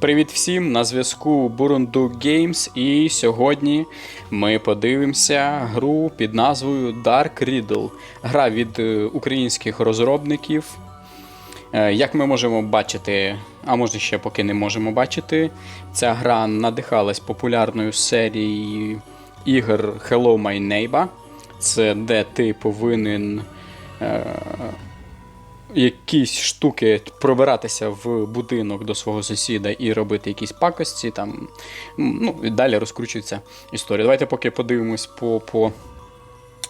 Привіт всім! На зв'язку Burundu Games і сьогодні ми подивимося гру під назвою Dark Riddle. Гра від е, українських розробників. Е, Як ми можемо бачити, а може ще поки не можемо бачити, ця гра надихалась популярною серією ігор Hello My Neighbor. Це де ти повинен е, якісь штуки пробиратися в будинок до свого сусіда і робити якісь пакості. Там, ну, і далі розкручується історія. Давайте поки подивимось по. по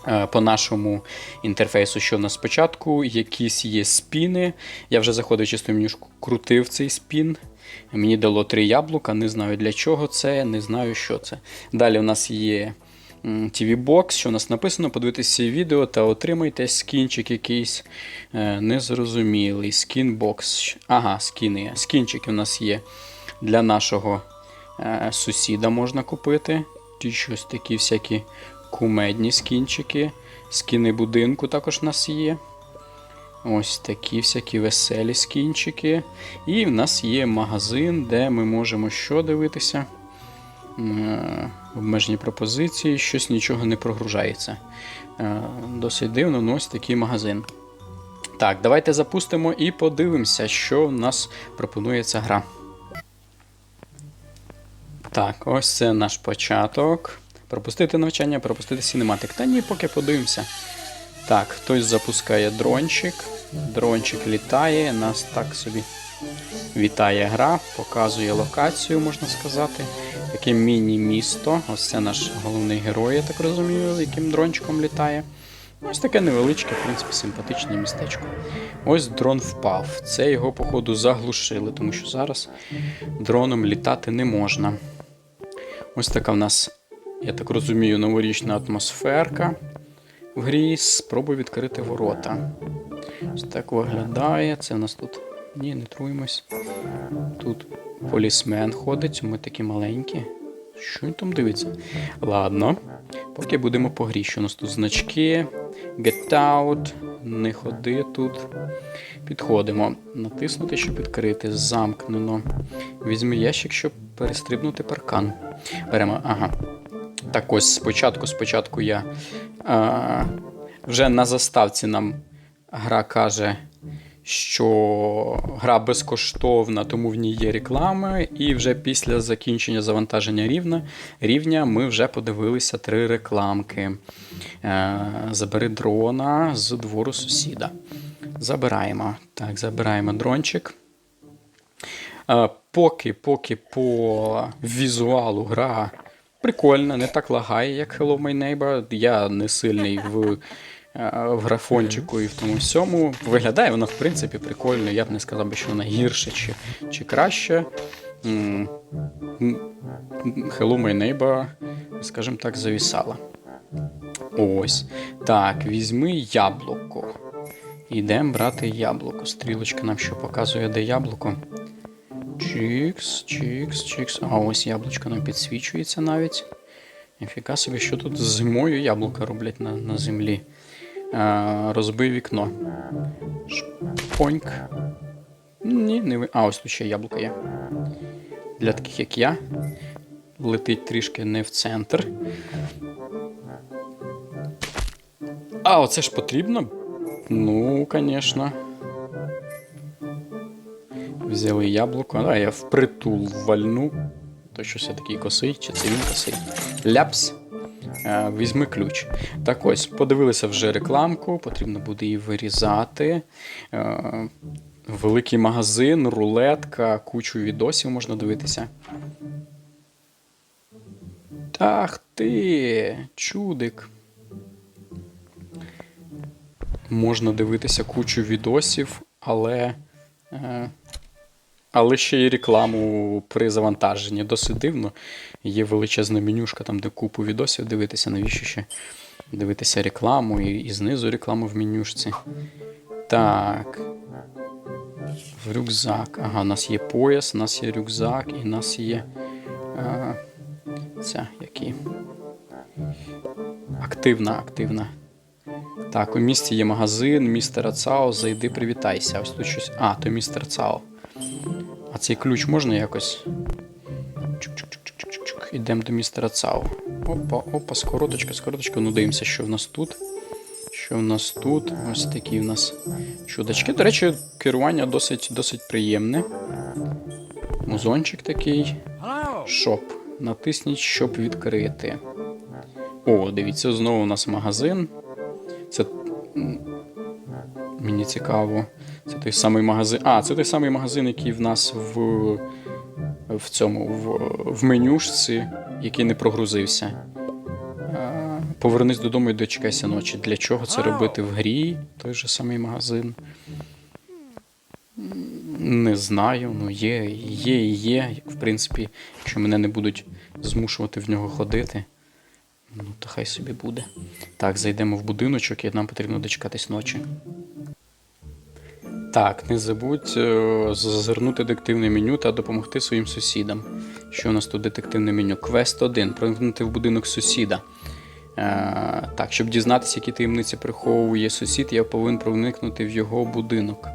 е, по нашому інтерфейсу, що в нас спочатку, якісь є спіни. Я вже заходив чисто менюшку, крутив цей спін. Мені дало три яблука, не знаю для чого це, не знаю, що це. Далі у нас є TV Box, що у нас написано, подивитися відео та отримайте скінчик якийсь е, незрозумілий. Скінбокс. Ага, скіни. Скінчики у нас є для нашого е, сусіда можна купити. Ті щось такі всякі кумедні скінчики. Скіни будинку також у нас є. Ось такі всякі веселі скінчики. І в нас є магазин, де ми можемо що дивитися. Е, Обмежені пропозиції, щось нічого не прогружається. Е, Досить дивно, ну ось такий магазин. Так, давайте запустимо і подивимося, що в нас пропонує ця гра. Так, ось це наш початок. Пропустити навчання, пропустити синематик. Та ні, поки подивимося. Так, хтось запускає дрончик. Дрончик літає, нас так собі вітає гра, показує локацію, можна сказати. Таке міні-місто. Ось це наш головний герой, я так розумію, яким дрончиком літає. Ось таке невеличке, в принципі, симпатичне містечко. Ось дрон впав. Це його, походу, заглушили, тому що зараз дроном літати не можна. Ось така в нас, я так розумію, новорічна атмосферка в грі. Спробуй відкрити ворота. Ось так виглядає. Це в нас тут. Ні, не труємось. Тут полісмен ходить, ми такі маленькі. Що він там дивиться? Ладно. Поки будемо по грі. Що у нас тут значки, get out, не ходи тут. Підходимо. Натиснути, щоб відкрити. Замкнено. Візьми ящик, щоб перестрибнути паркан. Беремо. Ага. Так ось спочатку, спочатку я а, вже на заставці нам гра каже, що гра безкоштовна, тому в ній є реклами. І вже після закінчення завантаження рівня, рівня ми вже подивилися три рекламки. Е, Забери дрона з двору сусіда. Забираємо. Так, забираємо дрончик. Е, Поки, поки по візуалу гра прикольна, не так лагає, як Hello My Neighbor. Я не сильний в, в графончику і в тому всьому. Виглядає вона, в принципі, прикольно. Я б не сказав, що вона гірше чи, чи краще. Hello My Neighbor, скажімо так, завісала. Ось. Так, візьми яблуко. Йдемо брати яблуко. Стрілочка нам що показує, де яблуко. Чікс, чікс, чікс. А ось яблучко нам підсвічується навіть. Ніфіка собі, що тут зимою яблука роблять на, на землі. А, розбий вікно. Шпоньк. Ні, не ви. А, ось тут ще яблуко є. Для таких, як я. Летить трішки не в центр. А, оце ж потрібно? Ну, звісно. Взяли яблуко. А я впритул вальну. То щось я такий косий, чи це він косий. Ляпс. Е, Візьми ключ. Так ось, подивилися вже рекламку, потрібно буде її вирізати. Е, Великий магазин, рулетка, кучу відосів можна дивитися. Ах ти, чудик. Можна дивитися кучу відосів, але. Е, але ще й рекламу при завантаженні. Досить дивно. Є величезна менюшка, там, де купу відосів дивитися, навіщо ще дивитися рекламу і, і знизу рекламу в менюшці. Так. В рюкзак. Ага, у нас є пояс, у нас є рюкзак, і у нас є. А, ця, які. Активна, активна. Так, у місті є магазин, містера Цао, зайди, привітайся. Ось тут щось. А, то містер Цао. А цей ключ можна якось? Чук-чук-чук-чук-чук. Ідемо до містера Цау. Опа, опа, скороточка, скороточка. Ну, дивимося, що в нас тут. Що в нас тут? Ось такі в нас чудачки. До речі, керування досить, досить приємне. Музончик такий. Шоп. Натисніть, щоб відкрити. О, дивіться, знову у нас магазин. Це. Мені цікаво. Це той самий магазин. А, це той самий магазин, який в нас в, в цьому в, в менюшці, який не прогрузився. Повернись додому і дочекайся ночі. Для чого це робити в грі? Той же самий магазин. Не знаю, ну є, є і є. В принципі, якщо мене не будуть змушувати в нього ходити, ну то хай собі буде. Так, зайдемо в будиночок і нам потрібно дочекатись ночі. Так, не забудь е, зазирнути детективне меню та допомогти своїм сусідам. Що у нас тут детективне меню? Квест 1. Проникнути в будинок сусіда. Е, так, щоб дізнатися, які таємниці приховує сусід, я повинен проникнути в його будинок.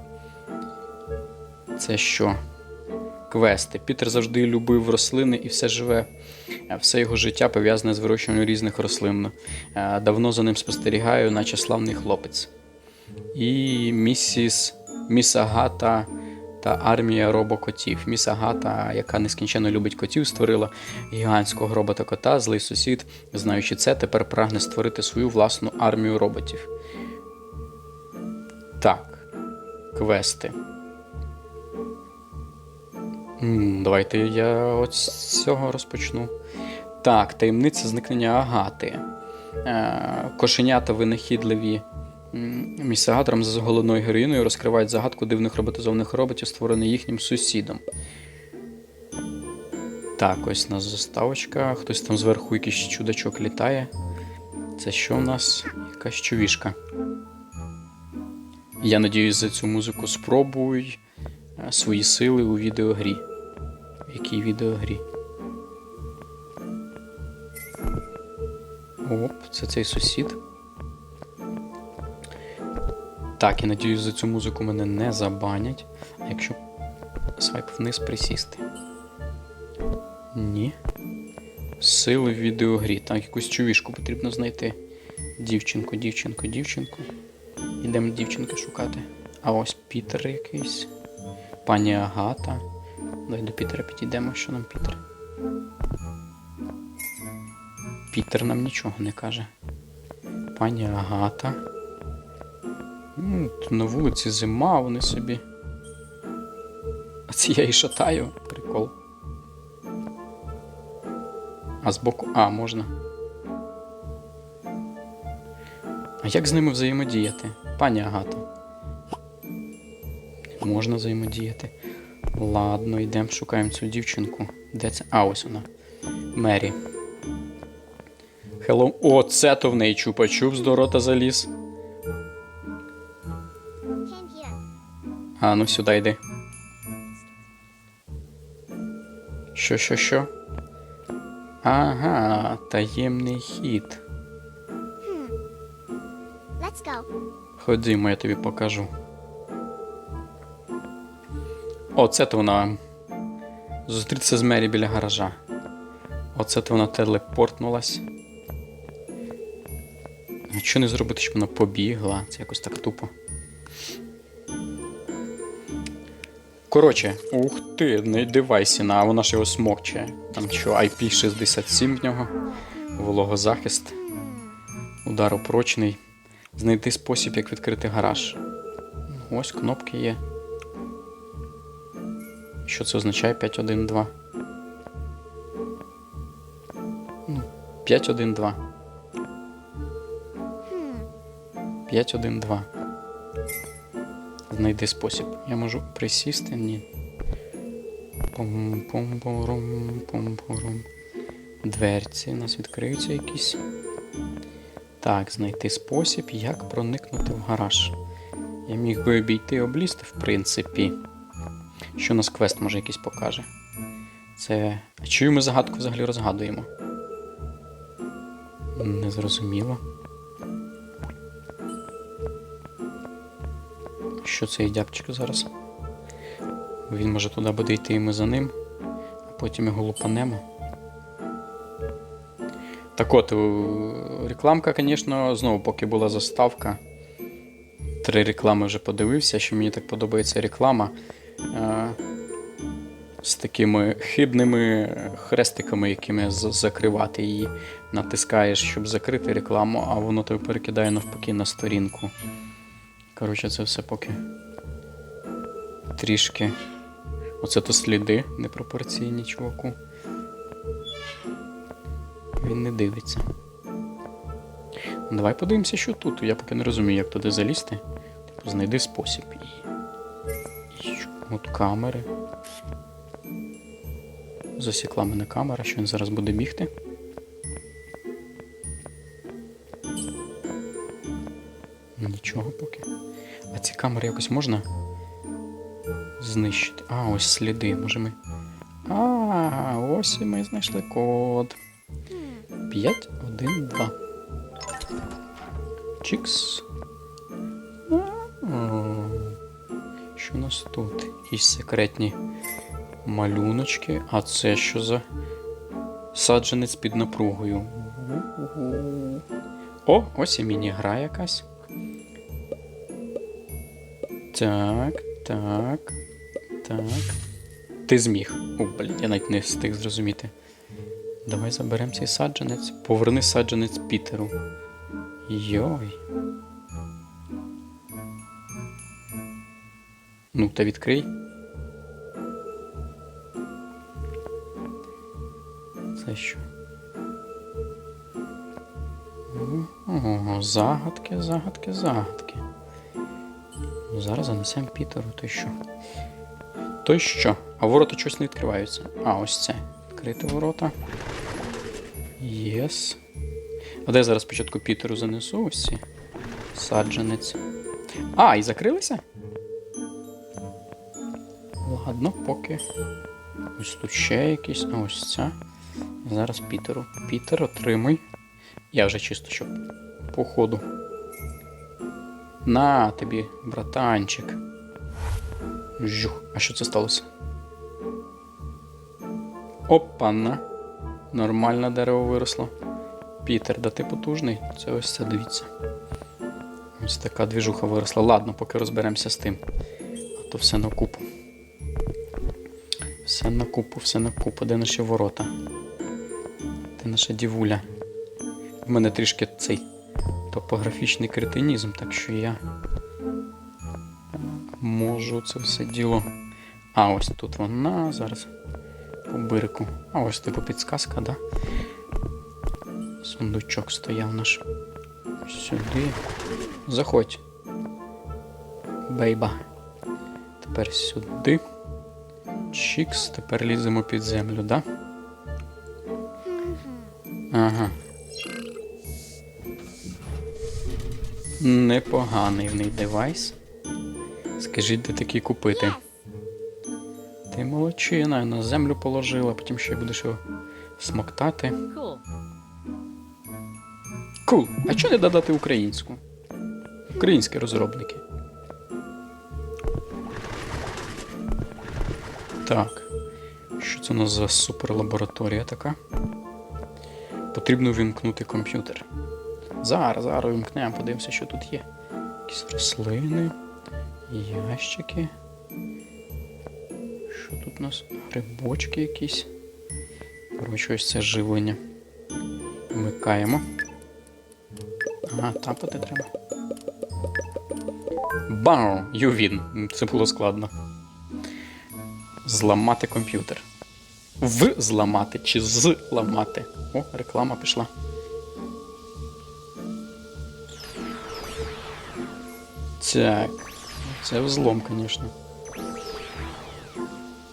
Це що? Квести. Пітер завжди любив рослини і все живе. Е, Все його життя пов'язане з вирощуванням різних рослин. Е, Давно за ним спостерігаю, наче славний хлопець. І місіс Міс Агата та армія робокотів. Міс Агата, яка нескінченно любить котів, створила гігантського робота-кота. Злий сусід, знаючи це, тепер прагне створити свою власну армію роботів. Так. Квести. Давайте я от з цього розпочну. Так, таємниця зникнення Агати. Е, Кошенята винахідливі м, місагатором з головною героїною розкривають загадку дивних роботизованих роботів, створених їхнім сусідом. Так, ось у нас заставочка. Хтось там зверху якийсь чудачок літає. Це що у нас? Якась чувішка. Я надіюсь, за цю музику спробуй е, свої сили у відеогрі. В якій відеогрі? Оп, це цей сусід. Так, я надіюсь, за цю музику мене не забанять. Якщо свайп вниз присісти? Ні. Сили в відеогрі. Так, якусь чувішку потрібно знайти. Дівчинку, дівчинку, дівчинку. Йдемо дівчинки шукати. А ось Пітер якийсь. Пані Агата. Давай до Пітера підійдемо, що нам Пітер. Пітер нам нічого не каже. Пані Агата. Ну, на вулиці зима, вони собі. А це я і шатаю. Прикол. А збоку. А, можна. А як з ними взаємодіяти? Пані Агата. Можна взаємодіяти. Ладно, йдемо, шукаємо цю дівчинку. Де це? А, ось вона. Мері. Хеллоу. О, це то в неї чупа-чуп з до рота заліз. А, ну сюди йди. Що, що, що? Ага, таємний хід. Ходімо, я тобі покажу. Оце то вона. Зустрітися з Мері біля гаража. Оце то вона телепортнулась. Нічого не зробити, щоб вона побігла. Це якось так тупо. Коротше, ух ти, не дивайся на, вона ж його смокче. Там що, IP67 в нього, вологозахист, ударопрочний. Знайти спосіб, як відкрити гараж. Ось кнопки є. Що це означає 512? Ну, 512. 512. Знайди спосіб. Я можу присісти? Ні. Пом-пом-пором, пом-пором. Дверці у нас відкриються якісь. Так, знайти спосіб, як проникнути в гараж. Я міг би обійти облізти, в принципі. Що у нас квест може якийсь покаже? Це. А чию ми загадку взагалі розгадуємо? Незрозуміло. Що цей дябчик зараз? Він може туди буде йти і ми за ним, а потім його лупанемо. Так от, е, рекламка, звісно, знову, поки була заставка. Три реклами вже подивився, що мені так подобається реклама. Е, з такими хибними хрестиками, якими закривати її. Натискаєш, щоб закрити рекламу, а воно тебе перекидає навпаки на сторінку. Коротше, це все поки трішки. Оце то сліди непропорційні, чуваку. Він не дивиться. Давай подивимося, що тут. Я поки не розумію, як туди залізти. Типу, знайди спосіб. І... і? От камери. Засікла мене камера, що він зараз буде бігти. Нічого поки. А ці камери якось можна знищити. А, ось сліди. Може ми. А, ось і ми знайшли код. 5, 1, 2. Чікс. Що у нас тут? Якісь секретні малюночки. А це що за саджанець під напругою? О, ось і міні-гра якась. Так, так, так. Ти зміг. О, блін, я навіть не встиг зрозуміти. Давай заберемо цей саджанець. Поверни саджанець Пітеру. Йой. Ну, та відкрий. Це що? Ого, загадки, загадки, загадки. Зараз занесемо Пітеру, то що? То що? А ворота щось не відкриваються. А, ось це. Відкрити ворота. Єс. А де зараз спочатку Пітеру занесу ось ці? Саджанець. А, і закрилися? Ладно, поки. Ось тут ще якісь. А ось ця. Зараз Пітеру. Пітер, отримуй. Я вже чисто, щоб по ходу. На тобі, братанчик. Жух. А що це сталося? Опана. Нормальне дерево виросло. Пітер, да ти потужний. Це ось це, дивіться. Ось така двіжуха виросла. Ладно, поки розберемося з тим. А то все на купу. Все на купу, все на купу. Де наші ворота? Де наша дівуля? В мене трішки цей топографічний кретинізм, так що я можу це все діло. А, ось тут вона зараз по бирику. А ось типу підсказка, да? Сундучок стояв наш. Сюди. Заходь. Бейба. Тепер сюди. Чікс, тепер ліземо під землю, да? Ага. Непоганий в них девайс. Скажіть, де такий купити? Ти молодчина, на землю положила, потім ще будеш його смоктати. Cool. Кул. А чого не додати українську? Українські розробники. Так. Що це у нас за суперлабораторія така? Потрібно вімкнути комп'ютер. Зараз, зараз вімкнемо, подивимося, що тут є. Якісь рослини, ящики. Що тут у нас? Грибочки якісь. Коротше, ось це живлення. Вмикаємо. Ага, тапати треба. Бау! Ювін. Це було складно. Зламати комп'ютер. В зламати чи зламати. О, реклама пішла. Так. Це взлом, звісно.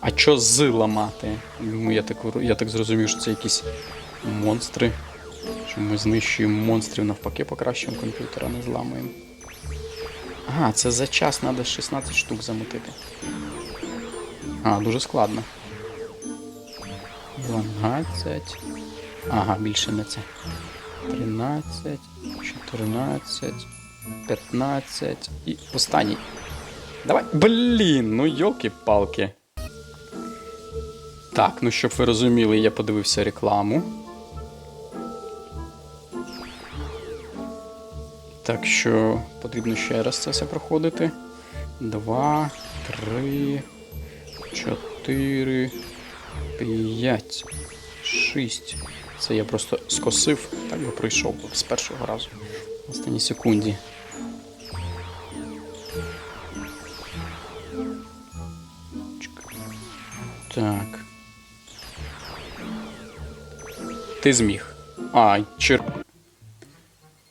А що зламати? Ну, я так, я так зрозумів, що це якісь монстри. Що ми знищуємо монстрів, навпаки, покращуємо комп'ютер, а не зламуємо. Ага, це за час треба 16 штук замутити. А, дуже складно. 12. Ага, більше не це. 13, 14, 15 і останній. Давай. Блін, ну йолки-палки. Так, ну щоб ви розуміли, я подивився рекламу. Так що потрібно ще раз це все проходити. Два, три, чотири, п'ять, шість. Це я просто скосив, так би пройшов з першого разу. В останній секунді. Так. Ти зміг. А, чер.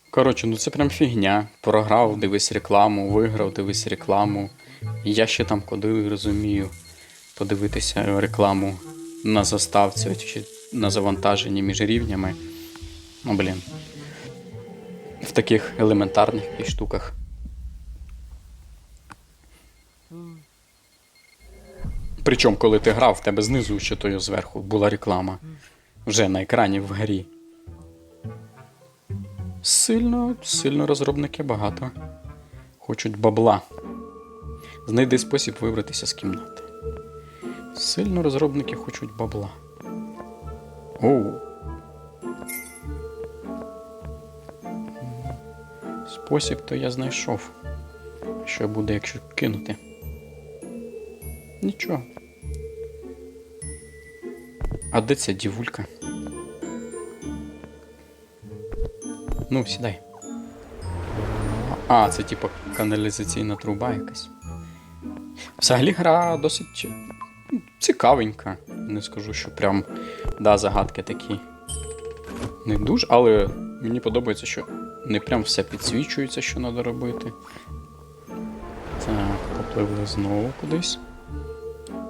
Коротше, ну це прям фігня. Програв, дивись рекламу, виграв, дивись рекламу. Я ще там куди розумію подивитися рекламу на заставці чи на завантаженні між рівнями. Ну, блін. В таких елементарних штуках. Причому, коли ти грав, в тебе знизу чи тою зверху була реклама. Вже на екрані вгорі. Сильно, сильно розробники багато. Хочуть бабла. Знайди спосіб вибратися з кімнати. Сильно розробники хочуть бабла. Оу. Спосіб то я знайшов. Що буде, якщо кинути? Нічого. А де ця дівулька? Ну, сідай. А, це типу каналізаційна труба якась. Взагалі гра досить цікавенька. Не скажу, що прям да, загадки такі. Не дуже, але мені подобається, що не прям все підсвічується, що треба робити. Так, попливли знову кудись.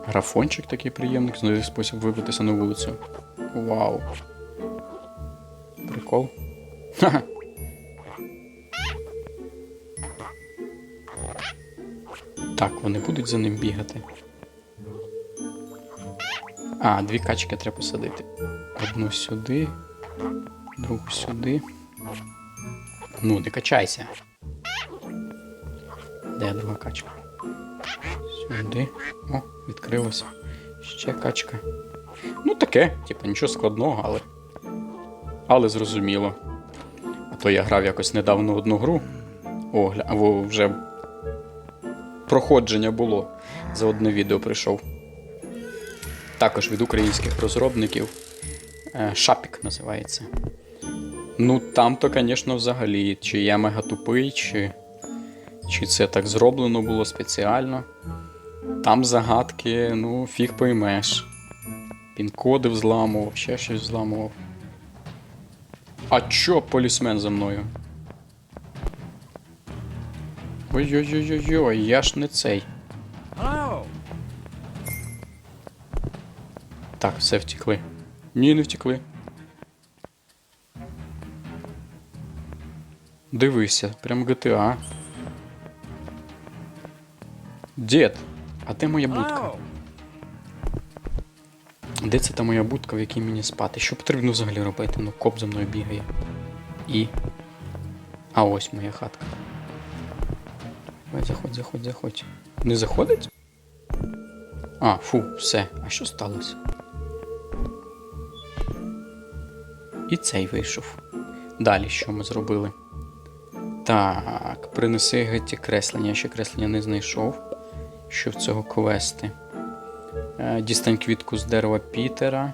Графончик такий приємний, знайти спосіб вибратися на вулицю. Вау. Прикол. Ха-ха. Так, вони будуть за ним бігати. А, дві качки треба посадити. Одну сюди, другу сюди. Ну, не качайся. Де друга качка? Сюди. О, відкрилося. Ще качка. Ну, таке, типу, нічого складного, але. Але зрозуміло. А то я грав якось недавно одну гру. О, гля... Вже проходження було. За одне відео прийшов. Також від українських розробників. Е, Шапік називається. Ну, там то, звісно, взагалі, чи я мега тупий, чи, чи це так зроблено було спеціально. Там загадки, ну, фіг поймеш. Пін-коди взламував, ще щось взламував. А чо полісмен за мною? Ой-ой-ой-ой, я ж не цей. Так, все втекли. Ні, не втекли. Дивися, прям GTA. Дід, а де моя будка? Де це та моя будка, в якій мені спати? Що потрібно взагалі робити? Ну, коп за мною бігає. І. А ось моя хатка. Давай, заходь, заходь, заходь. Не заходить? А, фу, все. А що сталося? І цей вийшов. Далі що ми зробили? Так, принеси геть креслення. Я ще креслення не знайшов. Що в цього квести? Е, Дістань квітку з дерева Пітера.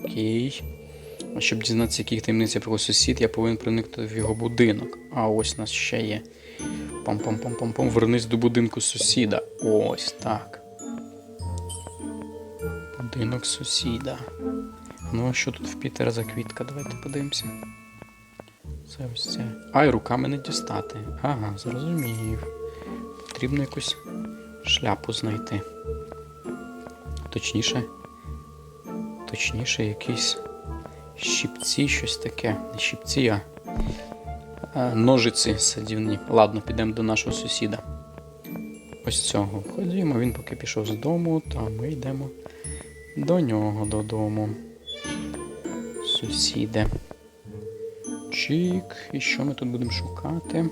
Окей. А щоб дізнатися, яких таємниць про сусід, я повинен проникнути в його будинок. А ось у нас ще є. Пам-пам-пам-пам-пам. Вернись до будинку сусіда. Ось так. Будинок сусіда. Ну, а що тут в Пітера за квітка? Давайте подивимося. Це ось це. Ай, руками не дістати. Ага, зрозумів. Потрібно якусь шляпу знайти. Точніше. Точніше, якісь щипці, щось таке. Не щипці, а ножиці садівні. Ладно, підемо до нашого сусіда. Ось цього. Ходімо, він поки пішов з дому, то ми йдемо до нього додому. Сусіде. Чік. І що ми тут будемо шукати?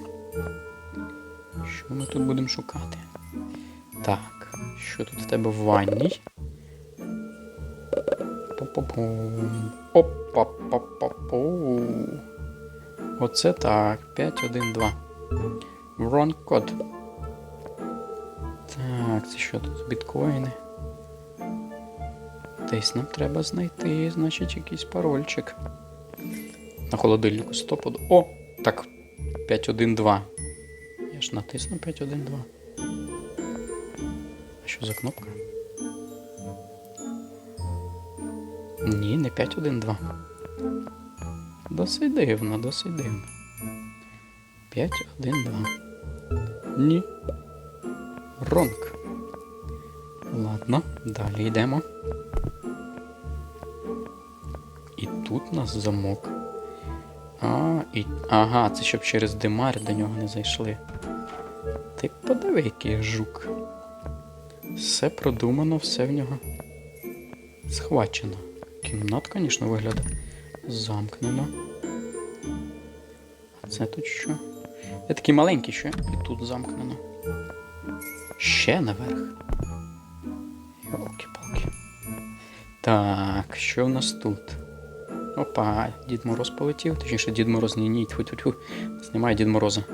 Що ми тут будемо шукати? Так, що тут в тебе в? Пу-пу-пум. Опа-па-па-пу. Оце так. 5, 1, 2. Wrong код. Так, це що тут? Біткоїни. Десь нам треба знайти, значить, якийсь парольчик. На холодильнику стоподу. О! Так, 512. Я ж натисну 512. Що за кнопка? Ні, не 512. Досить дивно, досить дивно. 512. Ні. Ронк. Ладно, далі йдемо. І тут у нас замок. А, і... Ага, це щоб через димар до нього не зайшли. Ти подиви, який жук. Все продумано, все в нього схвачено. Кімнат, звісно, виглядає замкнено. А це тут що? Я такий маленький, що і тут замкнено. Ще наверх. Йолки-палки. Так, що в нас тут? Опа, Дід Мороз полетів, точніше, Дід Мороз ні, ні, тьфу, тьфу, тьфу. Знімає Дід Мороза.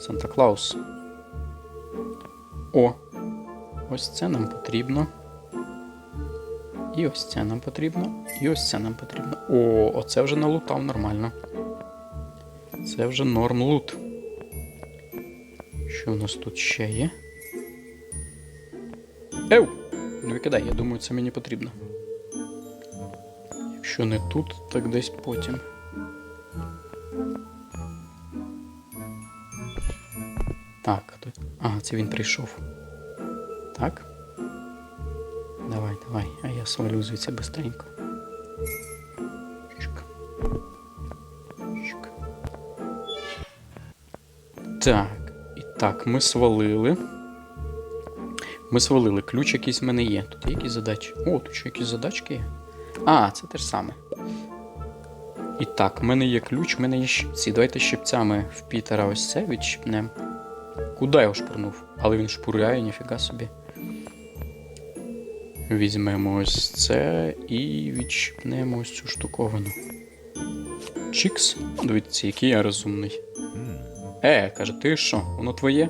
Санта Клаус. О! Ось це нам потрібно. І ось це нам потрібно. І ось це нам потрібно. О, оце вже налутав нормально. Це вже норм лут. Що у нас тут ще є? Ев! Не викидай, я думаю, це мені потрібно. Якщо не тут, так десь потім. Так, тут. Ага, це він прийшов. Звідси быстренько. Так, і так, ми свалили. Ми свалили. Ключ якийсь в мене є. Тут є якісь задачі. О, тут ще якісь задачки є. А, це те ж саме. І так, в мене є ключ, в мене є щипці. Давайте щипцями в Пітера ось це відщипнемо. Куди я його шпурнув? Але він шпуряє, ніфіга собі. Візьмемо ось це і відщипнемо ось цю штуковину. Чікс. Дивіться, який я розумний. Е, каже, ти що? Воно твоє?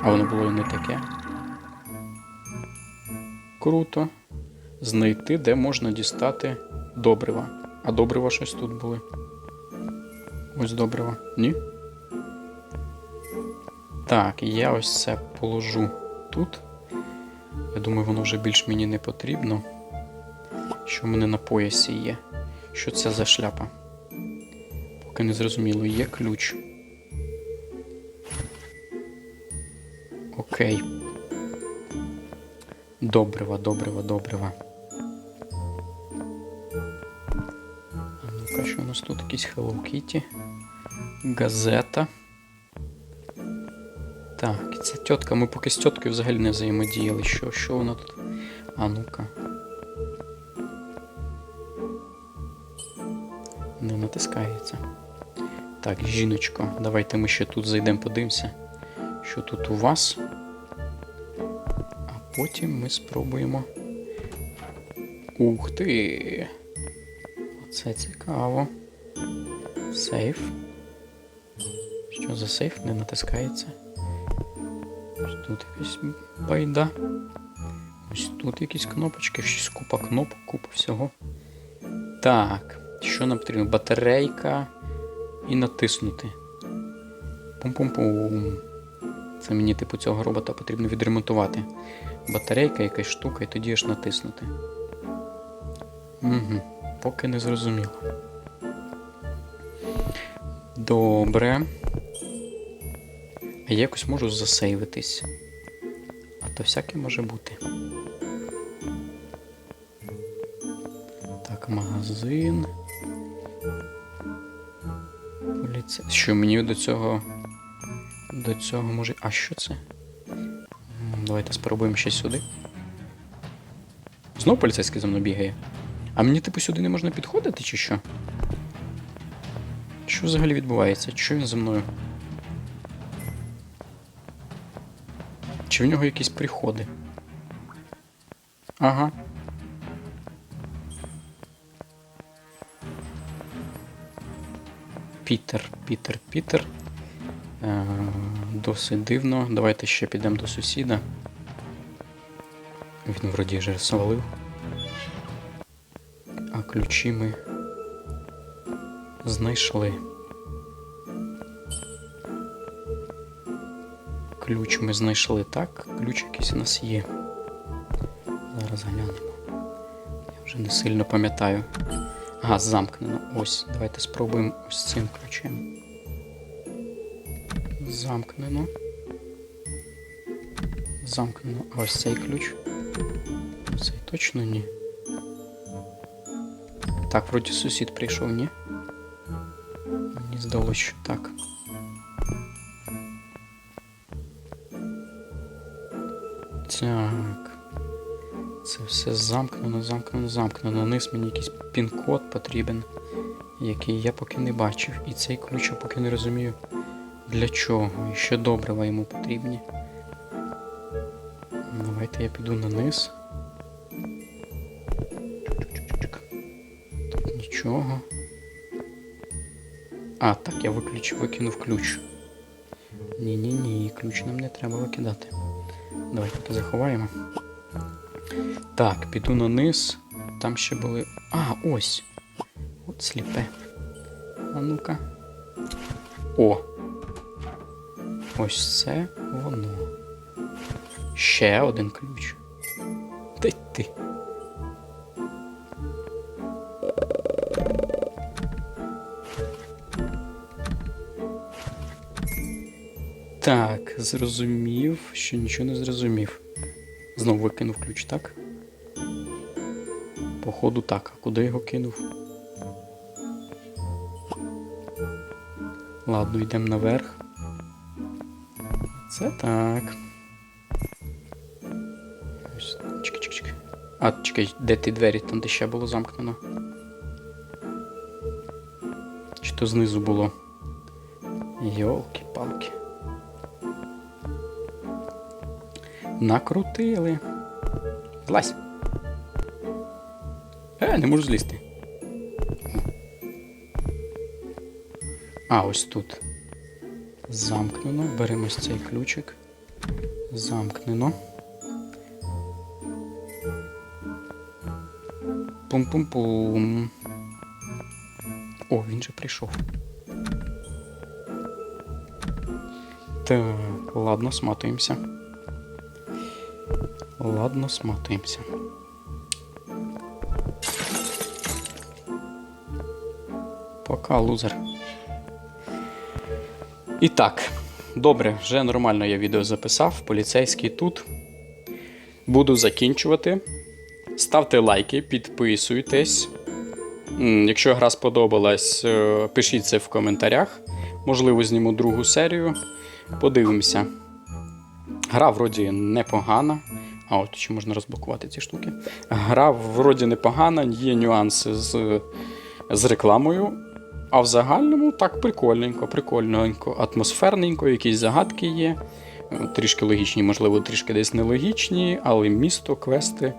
А воно було і не таке. Круто. Знайти, де можна дістати добрива. А добрива щось тут були. Ось добрива. Ні? Так, я ось це положу тут. Думаю, воно вже більш мені не потрібно. Що в мене на поясі є? Що це за шляпа? Поки не зрозуміло, є ключ. Окей. Добрива, добрива, добрива. Ну-ка, що у нас тут якийсь Hello Kitty. Газета. Так, ця тітка, ми поки з тіткою взагалі не взаємодіяли. Що, що вона тут? А ну-ка. Не натискається. Так, жіночко, давайте ми ще тут зайдемо, подивимося, що тут у вас. А потім ми спробуємо. Ух ти! Оце цікаво. Сейф. Що за сейф? Не натискається. Тут якась байда. Ось тут якісь кнопочки, щось купа кнопок, купа всього. Так, що нам потрібно? Батарейка і натиснути. Пум-пум-пум. Це мені, типу, цього робота потрібно відремонтувати. Батарейка, якась штука, і тоді аж натиснути. Угу. Поки не зрозуміло. Добре. Я якось можу засейвитись. А то всяке може бути. Так, магазин. Поліція. Що мені до цього. До цього може. А що це? Давайте спробуємо ще сюди. Знову поліцейський за мною бігає. А мені, типу, сюди не можна підходити, чи що? Що взагалі відбувається? Що він за мною? Чи в нього якісь приходи? Ага. Пітер, Пітер, Пітер. Е, досить дивно. Давайте ще підемо до сусіда. Він вроді вже свалив. А ключі ми знайшли. Ключ ми знайшли, так? Ключ якийсь у нас є. Зараз глянемо. Я вже не сильно пам'ятаю. Ага, замкнено. Ось. Давайте спробуємо ось цим ключем. Замкнено. Замкнено. А ось цей ключ. Цей точно ні. Так, вроді сусід прийшов, ні? Мені здалося, що так. Так. Це все замкнено, замкнено, замкнено. Низ мені якийсь пін-код потрібен, який я поки не бачив. І цей ключ я поки не розумію для чого. І ще добрива йому потрібні. Давайте я піду на низ. Тут нічого. А, так, я виключ, викинув ключ. Ні-ні-ні, ключ нам не треба викидати. Давайте поки заховаємо. Так, піду на низ. Там ще були. А, ось. От сліпе. А ну-ка. О! Ось це воно. Ще один ключ. Й ти. Зрозумів, що нічого не зрозумів. Знову викинув ключ, так? Походу так. А куди його кинув? Ладно, йдемо наверх. Це так. Чекай, чекай, чекай. А, чекай, де ті двері, там де ще було замкнено. Чи то знизу було? Йолки-палки. Накрутили. Злазь. Е, не можу злізти. А, ось тут. Замкнено. Беремо цей ключик. Замкнено. Пум-пум-пум. О, він же прийшов. Так, ладно, сматуємося. Ладно, сматуємося. Пока, лузер. І так, добре, вже нормально я відео записав. Поліцейський тут. Буду закінчувати. Ставте лайки, підписуйтесь. Якщо гра сподобалась, е, пишіть це в коментарях. Можливо, зніму другу серію. Подивимося. Гра вроді непогана. А от чи можна розблокувати ці штуки? Гра вроді непогана, є нюанси з, з рекламою. А в загальному так прикольненько, прикольненько, атмосферненько, якісь загадки є. Трішки логічні, можливо, трішки десь нелогічні, але місто, квести.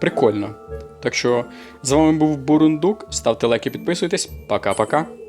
Прикольно. Так що з вами був Бурундук. Ставте лайки, підписуйтесь. Пока-пока.